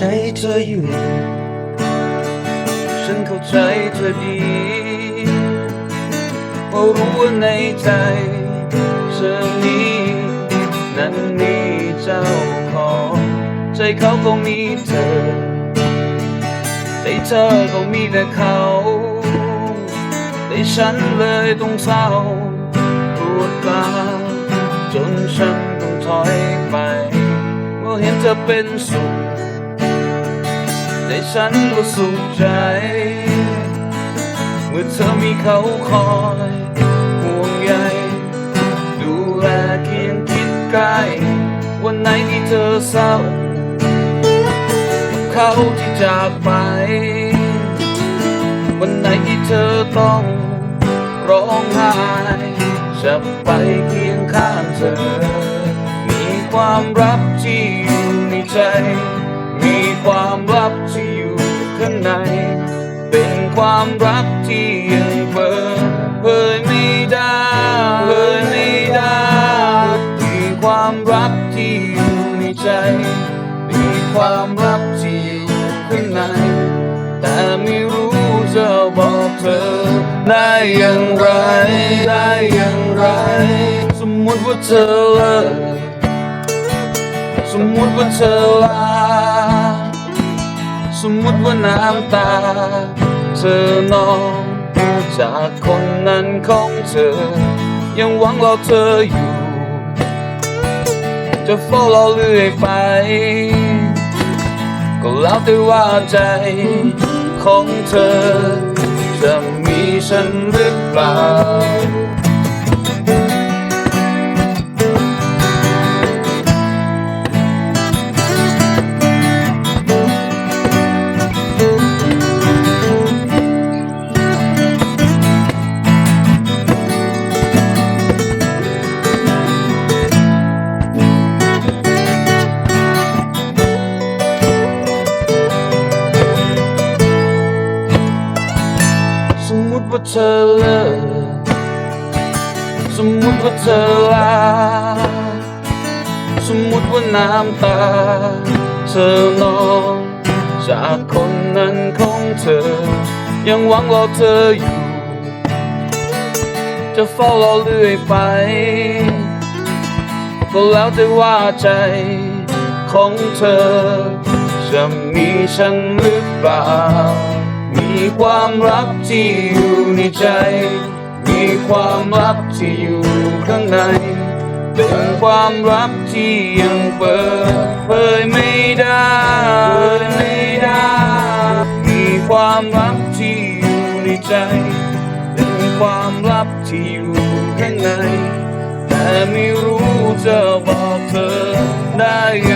ใจเธออยู่ ฉันเข้าใจเธอดีว่ารู้ว่าในใจเธอนี้นั้นมีเจ้าของใจเขาก็มีเธอแต่เธอก็มีแต่เขาแต่ฉันเลยต้องเศร้าปวดร้าจนฉันต้องถอยไปเมื่อเห็นเธอเป็นสุข ฉันก็สุขใจ เมื่อเธอมีเขาคอยห่วงใยดูแลเคียงคิดใกล้วันไหนที่เธอเศร้ากับเขาที่จากไป วันไหนที่เธอต้องร้องไห้จะไปเคียงข้างเธอ มีความรักที่อยู่ในใจ มีความลับที่ ความรักที่ยังเปิดเผยไม่ได้เผยไม่ได้มีความรักที่อยู่ในใจ มีความรักที่อยู่ข้างใน แต่ไม่รู้จะบอกเธอ ได้อย่างไรได้อย่างไร สมมติว่าเธอเลิกสมมติว่าเธอลาสมมติว่าน้ำตา เธอนองจากคนนั้นของเธอ ยังหวังรอเธออยู่ จะเฝ้ารอเรื่อยไป ก็แล้วแต่ว่าใจของเธอ จะมีฉันหรือเปล่า อเลิกสมมุติว่าเธอลา สมมุติว่าน้ำตา เธอนองจากคนนั้นของเธอ ยังหวังรอเธออยู่ จะเฝ้ารอเรื่อยไป ก็แล้วแต่ว่าใจของเธอ จะมีฉันหรือเปล่า ความรักที่อยู่ในใจ มีความลับที่อยู่ข้างในเป็นความรักที่ยังเปิดเผยไม่ได้เผยไม่ได้ มีความรักที่อยู่ในใจเป็นความลับที่อยู่ข้างใน แต่ไม่รู้จะบอกเธอได้ย่าง